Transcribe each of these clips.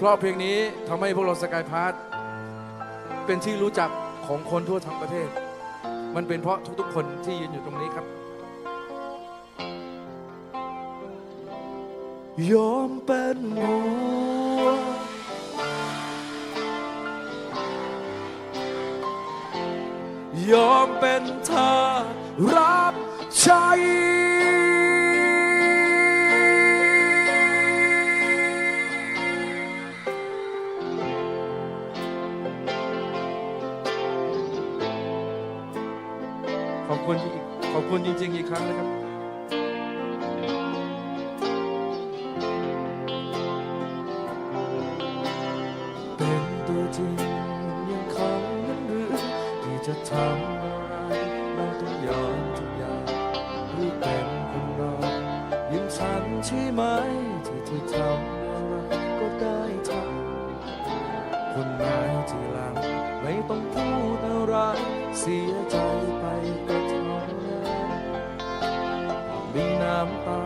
เพราะเพลงนี้ทำให้พวกเราสกายพาร์ทเป็นที่รู้จักของคนทั่วทั้งประเทศ มันเป็นเพราะทุกๆ คนที่ยืนอยู่ตรงนี้ครับ ยอมเป็นหมูยอมเป็นทาสรับใช้ ขอบคุณอีกขอบคุณจริง ๆ อีกครั้งนะครับ เป็นตัวจริงยังคำนั้นหรือที่จะทำอะไรเราต้องยอมทุกอย่างหรือเป็นคนเรายังฉันใช่ไหมที่เธอทำอะไรก็ได้ทำคนไหนที่หลังไม่ต้องพูดอะไรเสียใจไปก็ มีน้ำตา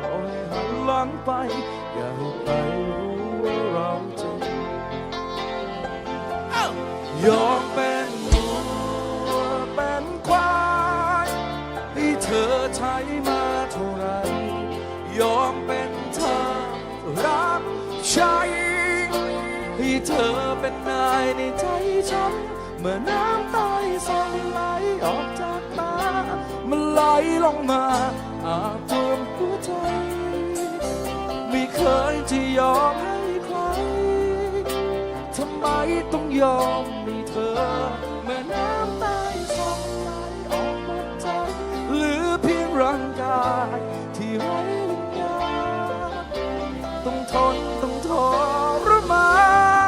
ขอให้หันหลังไป อย่าให้ใครรู้ว่าเราเจ็บยอมเป็นวัวเป็นควายให้เธอใช้มาเท่าไร ยอมเป็นเธอรับใช้ให้เธอเป็นนายในใจฉัน เมื่อน้ำตาส่งไหลออกจากตามันไหลลงมา อาบท่วมหัวใจ ไม่เคยที่ยอมให้ใคร ทำไมต้องยอมให้เธอ เมื่อน้ำตาส่งไหลออกหมดใจหลือเพียงร่างกาย ที่ไร้วิญญาณต้องทนต้องทรมา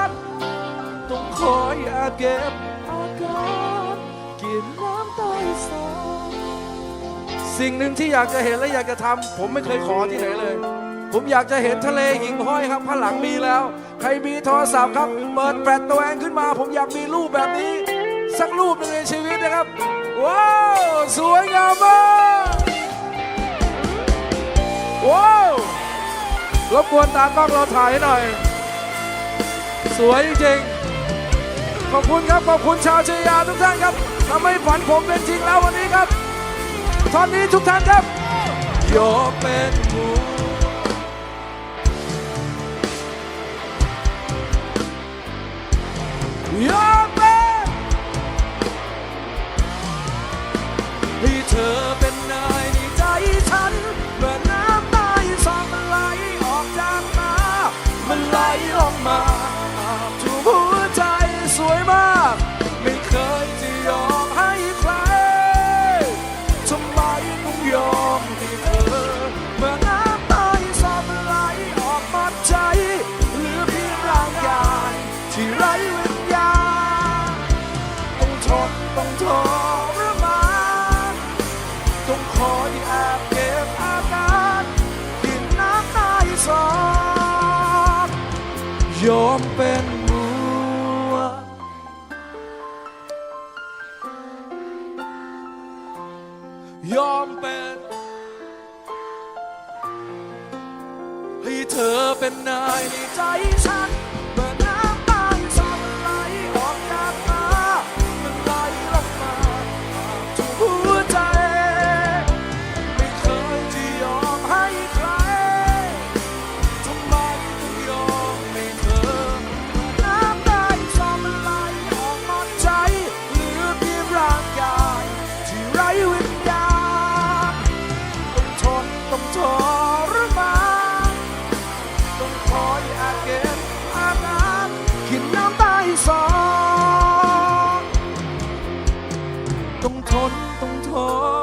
นต้องคอยอาเก็บอาการกินน้ำตาสอง สิ่งหนึ่งที่อยากจะเห็นและอยากจะทำผมไม่เคยขอที่ไหนเลย ผมอยากจะเห็นทะเลหิ่งห้อยครับข้างหลังมีแล้ว ใครมีโทรศัพท์ครับ เปิดแฟลชตัวเองขึ้นมา ผมอยากมีรูปแบบนี้ สักรูปหนึ่งในชีวิตนะครับ ว้าว สวยงามมากว้าวรบกวนตากล้องเราถ่ายให้หน่อย สวยจริงๆขอบคุณครับ ขอบคุณชาวชยาทุกท่านครับทำให้ฝันผมเป็นจริงแล้ววันนี้ครับ ตอนนี้ทุกท่านครับยอมเป็นหมูย ยอมเป็นมัว ยอมเป็นให้เธอเป็นนายในใจฉัน ที่ร่างกายที่ไร้วิญญาณต้องทนต้องทรมานต้องคอยอาเก็บอาการกินน้ำตาสองต้องทนต้องทรมาน